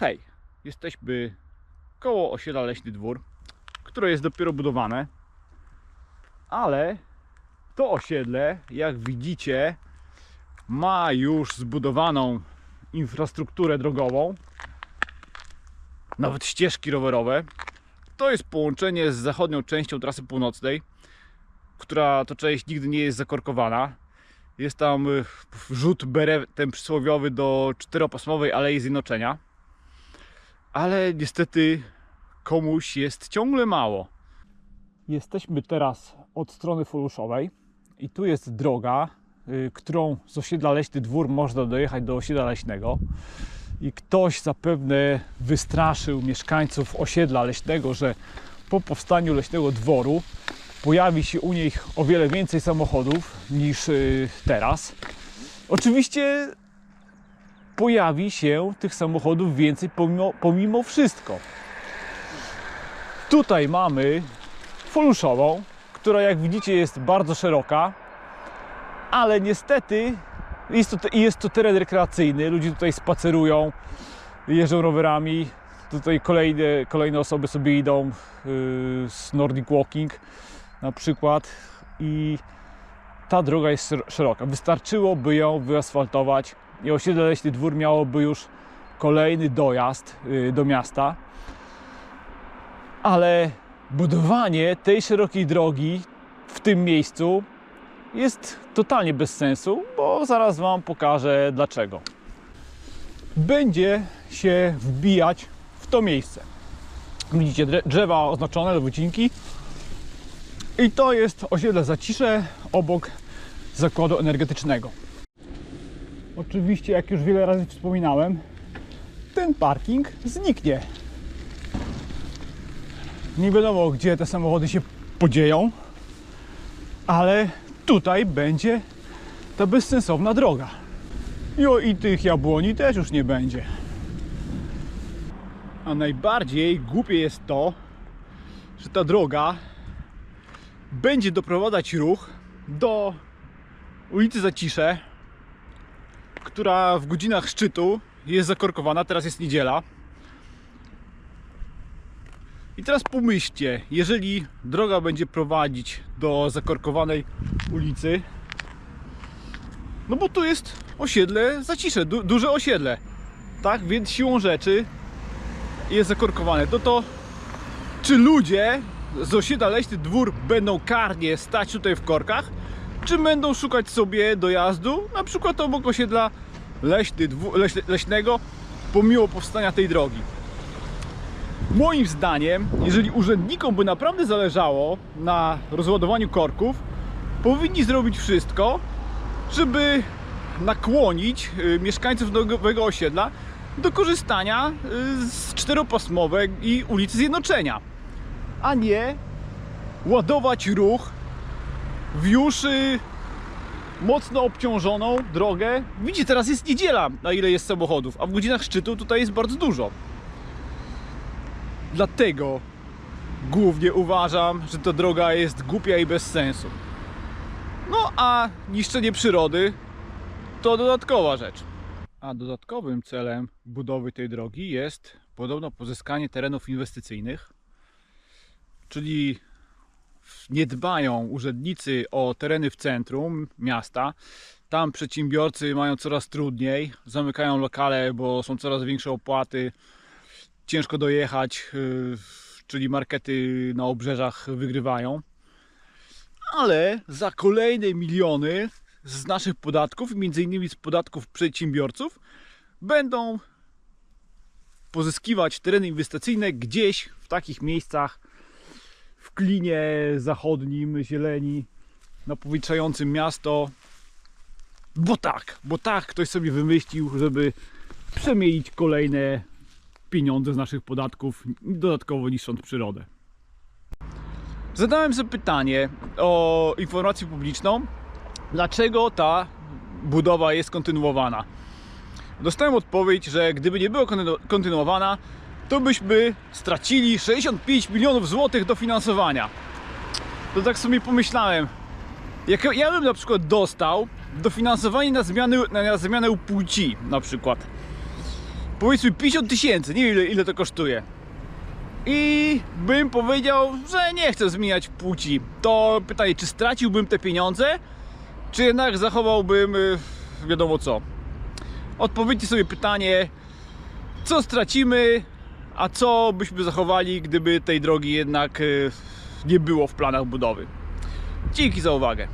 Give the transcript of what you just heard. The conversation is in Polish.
Hej, jesteśmy koło osiedla Leśny Dwór, które jest dopiero budowane, ale to osiedle, jak widzicie, ma już zbudowaną infrastrukturę drogową, nawet ścieżki rowerowe. To jest połączenie z zachodnią częścią trasy północnej, która to część nigdy nie jest zakorkowana. Jest tam y, rzut beretem przysłowiowy do czteropasmowej Alei Zjednoczenia. Ale niestety komuś jest ciągle mało. Jesteśmy teraz od strony Foluszowej i tu jest droga, y, którą z osiedla Leśny Dwór można dojechać do osiedla leśnego. I ktoś zapewne wystraszył mieszkańców osiedla leśnego, że po powstaniu leśnego dworu pojawi się u nich o wiele więcej samochodów niż y, teraz. Oczywiście pojawi się tych samochodów więcej pomimo, pomimo wszystko. Tutaj mamy Foluszową, która jak widzicie jest bardzo szeroka, ale niestety jest to, jest to teren rekreacyjny. Ludzie tutaj spacerują, jeżdżą rowerami. Tutaj kolejne, kolejne osoby sobie idą yy, z Nordic Walking na przykład i ta droga jest szer- szeroka. Wystarczyłoby ją wyasfaltować i osiedle Leśny Dwór miałoby już kolejny dojazd yy, do miasta. Ale budowanie tej szerokiej drogi w tym miejscu jest totalnie bez sensu, bo zaraz Wam pokażę dlaczego. Będzie się wbijać w to miejsce. Widzicie drzewa oznaczone do wycinki. I to jest osiedle Zacisze obok zakładu energetycznego. Oczywiście, jak już wiele razy wspominałem, ten parking zniknie. Nie wiadomo, gdzie te samochody się podzieją, ale tutaj będzie ta bezsensowna droga. Jo, i tych jabłoni też już nie będzie. A najbardziej głupie jest to, że ta droga będzie doprowadzać ruch do ulicy Zacisze, która w godzinach szczytu jest zakorkowana, teraz jest niedziela. I teraz pomyślcie, jeżeli droga będzie prowadzić do zakorkowanej ulicy, no bo tu jest osiedle Zacisze, du duże osiedle, tak? Więc siłą rzeczy jest zakorkowane. To to, czy ludzie z osiedla Leśny Dwór będą karnie stać tutaj w korkach, czy będą szukać sobie dojazdu, na przykład obok osiedla Leśny Dwór, Leś Leśnego, pomimo powstania tej drogi. Moim zdaniem, jeżeli urzędnikom by naprawdę zależało na rozładowaniu korków, powinni zrobić wszystko, żeby nakłonić y, mieszkańców nowego osiedla do korzystania y, z czteropasmowej i ulicy Zjednoczenia, a nie ładować ruch w już mocno obciążoną drogę. Widzicie, teraz jest niedziela, na ile jest samochodów, a w godzinach szczytu tutaj jest bardzo dużo. Dlatego głównie uważam, że ta droga jest głupia i bez sensu. No a niszczenie przyrody to dodatkowa rzecz. A dodatkowym celem budowy tej drogi jest podobno pozyskanie terenów inwestycyjnych, czyli nie dbają urzędnicy o tereny w centrum miasta. Tam przedsiębiorcy mają coraz trudniej, zamykają lokale, bo są coraz większe opłaty, ciężko dojechać, yy, czyli markety na obrzeżach wygrywają. Ale za kolejne miliony z naszych podatków, między innymi z podatków przedsiębiorców, będą pozyskiwać tereny inwestycyjne gdzieś w takich miejscach w klinie zachodnim, zieleni, napowietrzającym miasto. Bo tak, bo tak ktoś sobie wymyślił, żeby przemienić kolejne pieniądze z naszych podatków, dodatkowo niszcząc przyrodę. Zadałem sobie pytanie o informację publiczną, dlaczego ta budowa jest kontynuowana. Dostałem odpowiedź, że gdyby nie była kontynu- kontynuowana, to byśmy stracili 65 milionów złotych dofinansowania. To tak sobie pomyślałem, jak ja bym na przykład dostał dofinansowanie na zmianę, na zmianę płci na przykład, powiedzmy 50 tysięcy, nie wiem ile, ile to kosztuje. I bym powiedział, że nie chcę zmieniać płci. To pytanie, czy straciłbym te pieniądze, czy jednak zachowałbym y, wiadomo co. Odpowiedzcie sobie pytanie, co stracimy, a co byśmy zachowali, gdyby tej drogi jednak y, nie było w planach budowy. Dzięki za uwagę.